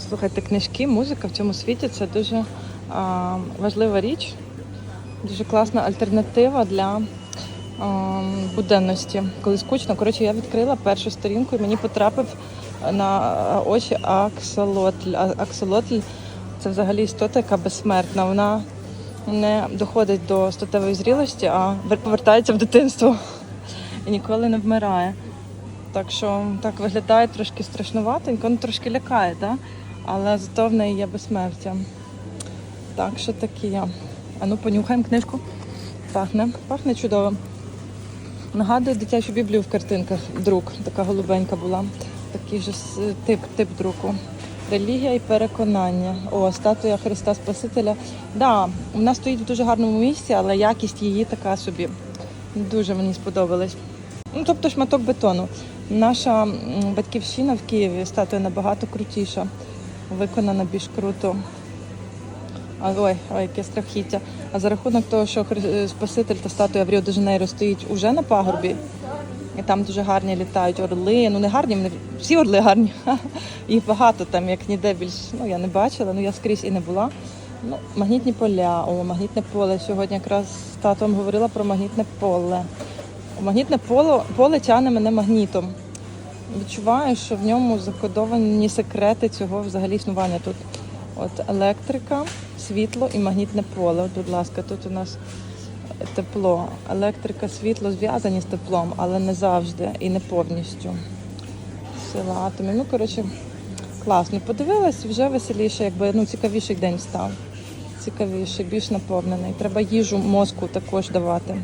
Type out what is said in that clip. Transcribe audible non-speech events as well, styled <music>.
Слухайте, книжки, музика в цьому світі це дуже а, важлива річ, дуже класна альтернатива для а, буденності. Коли скучно, коротше, я відкрила першу сторінку і мені потрапив на очі аксолотль. Аксолотль це взагалі істота, яка безсмертна. Вона не доходить до статевої зрілості, а повертається в дитинство і ніколи не вмирає. Так що так виглядає трошки страшнуватенько, ну трошки лякає, так? Але зато в неї є безсмертя. Так що такі я. А ну понюхаємо книжку. Пахне, пахне чудово. Нагадує дитячу біблію в картинках. Друк, така голубенька була. Такий же тип, тип друку. Релігія і переконання. О, статуя Христа Спасителя. Да, вона стоїть в дуже гарному місці, але якість її така собі. Дуже мені сподобалась. Ну, тобто шматок бетону. Наша батьківщина в Києві статуя набагато крутіша, виконана більш круто. Ой, ой, яке страхіття. А за рахунок того, що е, Спаситель та статуя в Ріо де Жанейро стоїть уже на пагорбі, і там дуже гарні літають орли. Ну не гарні, вони всі орли гарні. <laughs> Їх багато там, як ніде більш. Ну я не бачила, ну я скрізь і не була. Ну, магнітні поля, о, магнітне поле. Сьогодні якраз з татом говорила про магнітне поле. Магнітне поле, поле тягне мене магнітом. Відчуваю, що в ньому закодовані секрети цього взагалі існування тут. От електрика, світло і магнітне поле. Будь ласка, тут у нас тепло. Електрика, світло зв'язані з теплом, але не завжди і не повністю. Сила атомів. Ну, коротше, класно. Подивилась, вже веселіше, якби ну, цікавіший день став. Цікавіший, більш наповнений. Треба їжу мозку також давати.